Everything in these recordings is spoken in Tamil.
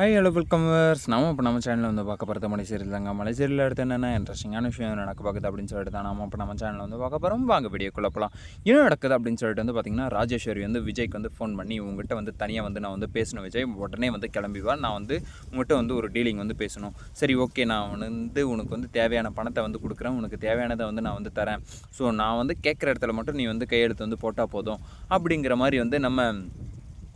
ஹை ஹலோ வெல்கம் வர்ஸ் நம்ம இப்போ நம்ம சேனலில் வந்து பார்க்க போகிறது மலைசேரியில் தாங்க. மலைசேரியில் எடுத்து என்னென்ன இன்ட்ரெஸ்டிங்கான விஷயம் நடக்க பார்க்குது அப்படின்னு சொல்லிட்டு தான் நம்ம இப்போ நம்ம சேனலில் வந்து பார்க்க போகிறோம் வாங்க வீடியோக்குள்ள போகலாம் என்ன நடக்குது அப்படின்னு சொல்லிட்டு வந்து பார்த்திங்கன்னா ராஜேஸ்வரி வந்து விஜய்க்கு வந்து ஃபோன் பண்ணி உங்ககிட்ட வந்து தனியாக வந்து நான் வந்து பேசணும் விஜய் உடனே வந்து கிளம்பிவா நான் வந்து உங்கள்கிட்ட வந்து ஒரு டீலிங் வந்து பேசணும். சரி ஓகே நான் வந்து உனக்கு வந்து தேவையான பணத்தை வந்து கொடுக்குறேன். உனக்கு தேவையானதை வந்து நான் வந்து தரேன். ஸோ நான் வந்து கேட்குற இடத்துல மட்டும் நீ வந்து கையெழுத்து வந்து போட்டால் போதும். அப்படிங்கிற மாதிரி வந்து நம்ம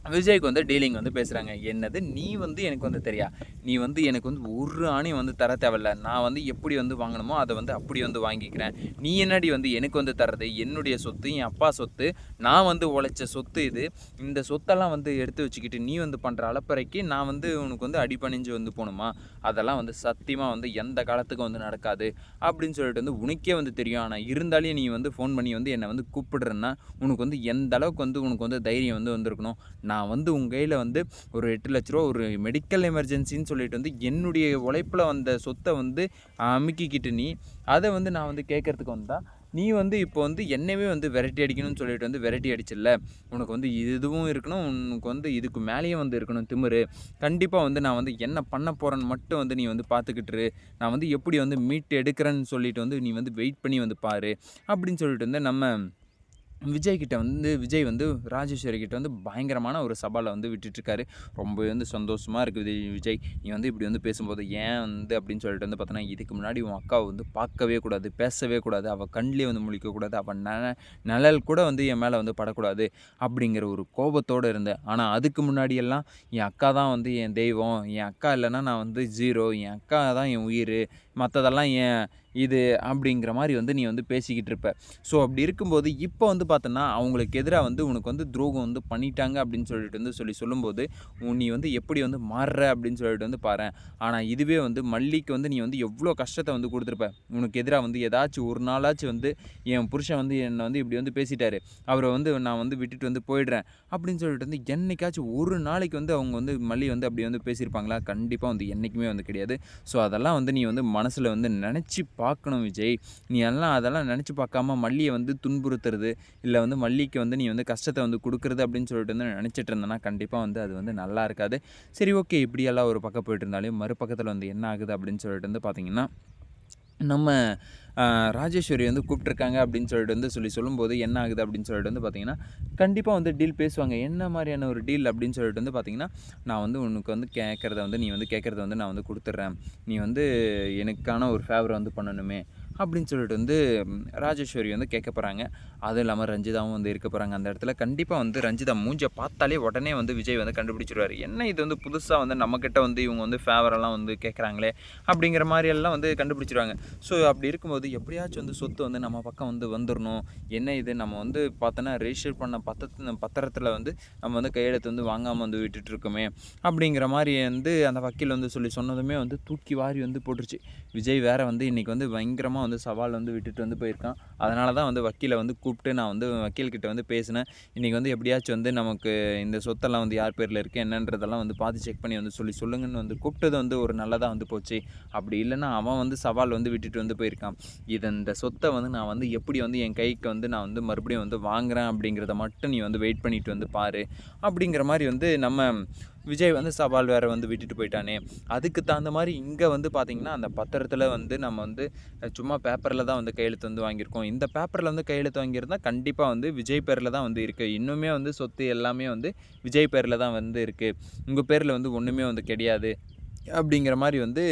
விஜய்க்கு வந்து டீலிங் வந்து பேசுகிறாங்க என்னது? நீ வந்து எனக்கு வந்து தெரியா? நீ வந்து எனக்கு வந்து ஒரு ஆணையும் வந்து தர தேவையில்ல. நான் வந்து எப்படி வந்து வாங்கணுமோ அதை வந்து அப்படி வந்து வாங்கிக்கிறேன். நீ என்னடி வந்து எனக்கு வந்து தர்றது? என்னுடைய சொத்து என் அப்பா சொத்து நான் வந்து உழைச்ச சொத்து இது. இந்த சொத்தெல்லாம் வந்து எடுத்து வச்சுக்கிட்டு நீ வந்து பண்ணுற அளப்பறைக்கு நான் வந்து உனக்கு வந்து அடிபணிஞ்சு வந்து போகணுமா? அதெல்லாம் வந்து சத்தியமாக வந்து எந்த காலத்துக்கும் வந்து நடக்காது. அப்படின்னு சொல்லிட்டு வந்து உனக்கே வந்து தெரியும். ஆனால் இருந்தாலே நீ வந்து ஃபோன் பண்ணி வந்து என்னை வந்து கூப்பிடுறேன்னா உனக்கு வந்து எந்த அளவுக்கு வந்து உனக்கு வந்து தைரியம் வந்து வந்திருக்கணும்? நான் வந்து உங்கள் கையில் வந்து ஒரு எட்டு லட்ச ரூபா ஒரு மெடிக்கல் எமர்ஜென்சின்னு சொல்லிட்டு வந்து என்னுடைய உழைப்பில் வந்த சொத்தை வந்து அமுக்கிக்கிட்டு நீ அதை வந்து நான் வந்து கேட்குறதுக்கு வந்தால் நீ வந்து இப்போ வந்து என்னவே வந்து வெரைட்டி அடிக்கணும்னு சொல்லிட்டு வந்து வெரைட்டி அடிச்சில்ல. உனக்கு வந்து இதுவும் இருக்கணும் உனக்கு வந்து இதுக்கு மேலேயும் வந்து இருக்கணும் திமிரு. கண்டிப்பாக வந்து நான் வந்து என்ன பண்ண போகிறேன்னு மட்டும் வந்து நீ வந்து பார்த்துக்கிட்டுரு நான் வந்து எப்படி வந்து மீட் எடுக்கிறேன்னு சொல்லிட்டு வந்து நீ வந்து வெயிட் பண்ணி வந்து பாரு. அப்படின்னு சொல்லிட்டு வந்து நம்ம விஜய் கிட்ட வந்து விஜய் வந்து ராஜேஸ்வரி கிட்ட வந்து பயங்கரமான ஒரு சவாலை வந்து விட்டுட்டுருக்காரு. ரொம்பவே வந்து சந்தோஷமாக இருக்குது விஜய் நீ வந்து இப்படி வந்து பேசும்போது ஏன் வந்து அப்படின்னு சொல்லிட்டு வந்து பார்த்தோன்னா இதுக்கு முன்னாடி உன் அக்காவை வந்து பார்க்கவே கூடாது பேசவே கூடாது. அவள் கண்ணிலே வந்து முழிக்கக்கூடாது அவள் ந நிழல் கூட வந்து என் மேலே வந்து படக்கூடாது அப்படிங்கிற ஒரு கோபத்தோடு இருந்தேன். ஆனால் அதுக்கு முன்னாடியெல்லாம் என் அக்கா தான் வந்து என் தெய்வம். என் அக்கா இல்லைன்னா நான் வந்து ஜீரோ என் அக்கா தான் என் உயிர். மற்றதெல்லாம் என் இது அப்படிங்கிற மாதிரி வந்து நீ வந்து பேசிக்கிட்டு இருப்ப. ஸோ அப்படி இருக்கும்போது இப்போ வந்து பார்த்தோன்னா அவங்களுக்கு எதிராக வந்து உனக்கு வந்து துரோகம் வந்து பண்ணிட்டாங்க அப்படின்னு சொல்லிட்டு வந்து சொல்லி சொல்லும்போது நீ வந்து எப்படி வந்து மாறுற அப்படின்னு சொல்லிட்டு வந்து பாரு ஆனால் இதுவே வந்து மல்லிக்கு வந்து நீ வந்து எவ்வளோ கஷ்டத்தை வந்து கொடுத்துருப்ப. உனக்கு எதிராக வந்து ஏதாச்சும் ஒரு நாளாச்சும் வந்து என் புருஷன் வந்து என்னை வந்து இப்படி வந்து பேசிட்டாரு. அவரை வந்து நான் வந்து விட்டுட்டு வந்து போயிடுறேன். அப்படின்னு சொல்லிட்டு வந்து என்னைக்காச்சும் ஒரு நாளைக்கு வந்து அவங்க வந்து மல்லி வந்து அப்படி வந்து பேசியிருப்பாங்களா? கண்டிப்பாக வந்து என்றைக்குமே வந்து கிடையாது. ஸோ அதெல்லாம் வந்து நீ வந்து மனசில் வந்து நினச்சி பார்க்கணும் விஜய். நீ எல்லாம் அதெல்லாம் நினச்சி பார்க்காம மல்லியை வந்து துன்புறுத்துறது இல்லை வந்து மல்லிக்கு வந்து நீ வந்து கஷ்டத்தை வந்து கொடுக்குறது அப்படின்னு சொல்லிட்டு வந்து நினச்சிட்டு இருந்தேன்னா கண்டிப்பாக வந்து அது வந்து நல்லா இருக்காது. சரி ஓகே இப்படியெல்லாம் ஒரு பக்கம் போயிட்டு இருந்தாலும் மறுபக்கத்தில் வந்து என்ன ஆகுது அப்படின்னு சொல்லிட்டு வந்து பார்த்திங்கன்னா நம்ம ராஜேஸ்வரி வந்து கூப்பிட்ருக்காங்க அப்படின்னு சொல்லிட்டு வந்து சொல்லி சொல்லும்போது என்ன ஆகுது அப்படின்னு சொல்லிட்டு வந்து பார்த்திங்கன்னா கண்டிப்பாக வந்து டீல் பேசுவாங்க. என்ன மாதிரியான ஒரு டீல் அப்படின்னு சொல்லிட்டு வந்து பார்த்திங்கன்னா நான் வந்து உனக்கு வந்து கேட்குறத வந்து நீ வந்து கேட்குறத வந்து நான் வந்து கொடுத்துட்றேன். நீ வந்து எனக்கான ஒரு ஃபேவரை வந்து பண்ணணுமே. அப்படின்னு சொல்லிட்டு வந்து ராஜேஸ்வரி வந்து கேட்க போகிறாங்க அதுவும் இல்லாமல் ரஞ்சிதாவும் வந்து இருக்க போகிறாங்க அந்த இடத்துல. கண்டிப்பாக வந்து ரஞ்சிதா மூஞ்சை பார்த்தாலே உடனே வந்து விஜய் வந்து கண்டுபிடிச்சிருவார். என்ன இது வந்து புதுசாக வந்து நம்மக்கிட்ட வந்து இவங்க வந்து ஃபேவரெல்லாம் வந்து கேட்குறாங்களே அப்படிங்கிற மாதிரி எல்லாம் வந்து கண்டுபிடிச்சிருவாங்க. ஸோ அப்படி இருக்கும்போது எப்படியாச்சும் வந்து சொத்து வந்து நம்ம பக்கம் வந்து வந்துடணும் என்ன இது? நம்ம வந்து பார்த்தோன்னா ரெஜிஸ்டர் பண்ண பத்த பத்திரத்தில் வந்து நம்ம வந்து கையெழுத்து வந்து வாங்காமல் வந்து விட்டுட்டுருக்கோமே அப்படிங்கிற மாதிரி வந்து அந்த வக்கீல் வந்து சொல்லி சொன்னதுமே வந்து தூக்கி வாரி வந்து போட்டுருச்சு. விஜய் வேறு வந்து இன்றைக்கி வந்து பயங்கரமாக வந்து சவால் வந்து விட்டுட்டு வந்து போயிருக்கான். அதனால தான் வந்து வக்கீலை வந்து கூப்பிட்டு நான் வந்து வக்கீல்கிட்ட வந்து பேசினேன். இன்றைக்கி வந்து எப்படியாச்சும் வந்து நமக்கு இந்த சொத்தெல்லாம் வந்து யார் பேரில் இருக்குது என்னன்றதெல்லாம் வந்து பார்த்து செக் பண்ணி வந்து சொல்லி சொல்லுங்கன்னு வந்து கூப்பிட்டது வந்து ஒரு நல்லதாக வந்து போச்சு. அப்படி இல்லைன்னா அவன் வந்து சவால் வந்து விட்டுட்டு வந்து போயிருக்கான். இது இந்த சொத்தை வந்து நான் வந்து எப்படி வந்து என் கைக்கு வந்து நான் வந்து மறுபடியும் வந்து வாங்குறேன் அப்படிங்கிறத மட்டும் நீ வந்து வெயிட் பண்ணிட்டு வந்து பாரு. அப்படிங்கிற மாதிரி வந்து நம்ம விஜய் வந்து சவால் வேறு வந்து விட்டுட்டு போயிட்டானே. அதுக்கு தகுந்த மாதிரி இங்கே வந்து பார்த்திங்கன்னா அந்த பத்திரத்தில் வந்து நம்ம வந்து சும்மா பேப்பரில் தான் வந்து கையெழுத்து வந்து வாங்கியிருக்கோம். இந்த பேப்பரில் வந்து கையெழுத்து வாங்கியிருந்தால் கண்டிப்பாக வந்து விஜய் பேரில் தான் வந்து இருக்குது இன்னுமே வந்து சொத்து எல்லாமே வந்து விஜய் பேரில் தான் வந்து இருக்குது உங்கள் பேரில் வந்து ஒன்றுமே வந்து கிடையாது. அப்படிங்கிற மாதிரி வந்து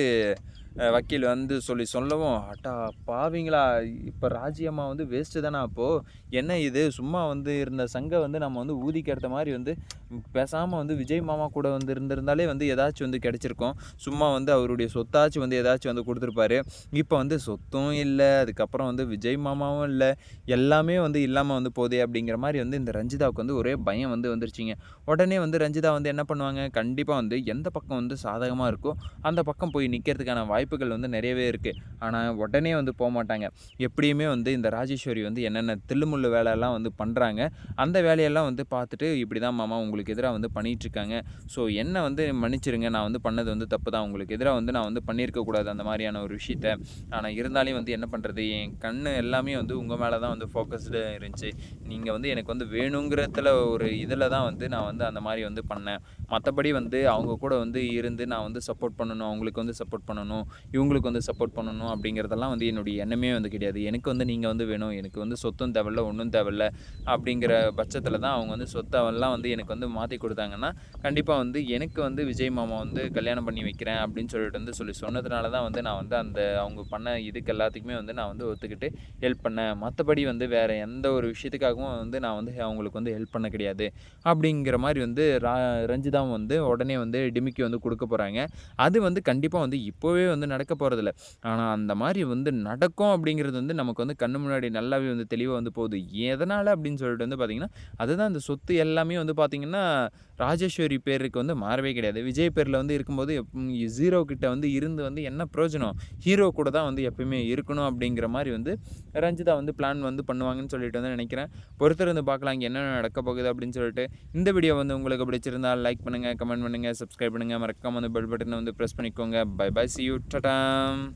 வக்கீல் வந்து சொல்லி சொல்லவும் அட்டா பாவிங்களா? இப்போ ராஜ்யம்மா வந்து வேஸ்ட்டு தானே அப்போது என்ன இது? சும்மா வந்து இருந்த சங்கை வந்து நம்ம வந்து ஊதிக்கிறத மாதிரி வந்து பேசாமல் வந்து விஜய் மாமா கூட வந்து இருந்திருந்தாலே வந்து ஏதாச்சும் வந்து கிடச்சிருக்கோம். சும்மா வந்து அவருடைய சொத்தாச்சும் வந்து ஏதாச்சும் வந்து கொடுத்துருப்பாரு. இப்போ வந்து சொத்தும் இல்லை அதுக்கப்புறம் வந்து விஜய் மாமாவும் இல்லை. எல்லாமே வந்து இல்லாமல் வந்து போதே அப்படிங்கிற மாதிரி வந்து இந்த ரஞ்சிதாவுக்கு வந்து ஒரே பயம் வந்து வந்துருச்சிங்க. உடனே வந்து ரஞ்சிதா வந்து என்ன பண்ணுவாங்க? கண்டிப்பாக வந்து எந்த பக்கம் வந்து சாதகமாக இருக்கோ அந்த பக்கம் போய் நிற்கிறதுக்கான வாய்ப்புகள் வந்து நிறையவே இருக்குது ஆனால் உடனே வந்து போக மாட்டாங்க எப்படியுமே வந்து இந்த ராஜேஸ்வரி வந்து என்னென்ன தில்லுமுள்ளு வேலையெல்லாம் வந்து பண்ணுறாங்க அந்த வேலையெல்லாம் வந்து பார்த்துட்டு இப்படி தான் மாமா உங்களுக்கு எதிராக வந்து பண்ணிகிட்ருக்காங்க ஸோ என்னை வந்து மன்னிச்சிருங்க நான் வந்து பண்ணது வந்து தப்பு தான் உங்களுக்கு எதிராக வந்து நான் வந்து பண்ணியிருக்கக்கூடாது அந்த மாதிரியான ஒரு விஷயத்த. ஆனால் இருந்தாலும் வந்து என்ன பண்ணுறது என் கண் எல்லாமே வந்து உங்கள் மேலே தான் வந்து ஃபோக்கஸ்டு இருந்துச்சு. நீங்கள் வந்து எனக்கு வந்து வேணுங்கிறதுல ஒரு இதில் தான் வந்து நான் வந்து அந்த மாதிரி வந்து பண்ணேன். மற்றபடி வந்து அவங்க கூட வந்து இருந்து நான் வந்து சப்போர்ட் பண்ணணும் அவங்களுக்கு வந்து சப்போர்ட் பண்ணணும். இவங்களுக்கு வந்து சப்போர்ட் பண்ணணும் அப்படிங்கிறதெல்லாம் வந்து என்னுடைய எண்ணமே வந்து கிடையாது. எனக்கு வந்து நீங்கள் வந்து வேணும். எனக்கு வந்து சொத்தும் தேவையில்ல ஒன்றும் தேவையில்ல அப்படிங்கிற பட்சத்தில் தான் அவங்க வந்து சொத்தவெல்லாம் வந்து எனக்கு வந்து மாற்றி கொடுத்தாங்கன்னா கண்டிப்பாக வந்து எனக்கு வந்து விஜய் மாமா வந்து கல்யாணம் பண்ணி வைக்கிறேன் அப்படின்னு சொல்லிட்டு வந்து சொல்லி சொன்னதுனால தான் வந்து நான் வந்து அந்த அவங்க பண்ண இதுக்கு எல்லாத்துக்குமே வந்து நான் வந்து ஒத்துக்கிட்டு ஹெல்ப் பண்ணேன். மற்றபடி வந்து வேறு எந்த ஒரு விஷயத்துக்காகவும் வந்து நான் வந்து அவங்களுக்கு வந்து ஹெல்ப் பண்ண கிடையாது. அப்படிங்கிற மாதிரி வந்து ரா ரஞ்சிதாவும் வந்து உடனே வந்து டிமிக்கி வந்து கொடுக்க போகிறாங்க அது வந்து கண்டிப்பாக வந்து இப்போவே வந்து வந்து நடக்க போகிறதில்ல ஆனால் அந்த மாதிரி வந்து நடக்கும் அப்படிங்கிறது வந்து நமக்கு வந்து கண்ணு முன்னாடி நல்லாவே வந்து தெளிவாக வந்து போகுது. எதனால் அப்படின்னு சொல்லிட்டு வந்து பார்த்திங்கன்னா அதுதான் அந்த சொத்து எல்லாமே வந்து பார்த்திங்கன்னா ராஜேஸ்வரி பேருக்கு வந்து மாறவே கிடையாது. விஜய் பேரில் வந்து இருக்கும்போது ஜீரோ கிட்ட வந்து இருந்து வந்து என்ன பிரயோஜனம்? ஹீரோ கூட தான் வந்து எப்பயுமே இருக்கணும் அப்படிங்கிற மாதிரி வந்து ரஞ்சிதா வந்து பிளான் வந்து பண்ணுவாங்கன்னு சொல்லிட்டு வந்து நினைக்கிறேன். பொறுத்திருந்து பார்க்கலாம் இங்கே என்ன நடக்க போகுது அப்படின்னு சொல்லிட்டு. இந்த வீடியோ வந்து உங்களுக்கு பிடிச்சிருந்தால் லைக் பண்ணுங்கள் கமெண்ட் பண்ணுங்கள் சப்ஸ்கிரைப் பண்ணுங்கள் மறக்காமல் வந்து பெல் பட்டனை வந்து ப்ரெஸ் பண்ணிக்கோங்க. Bye bye see you Ta-da!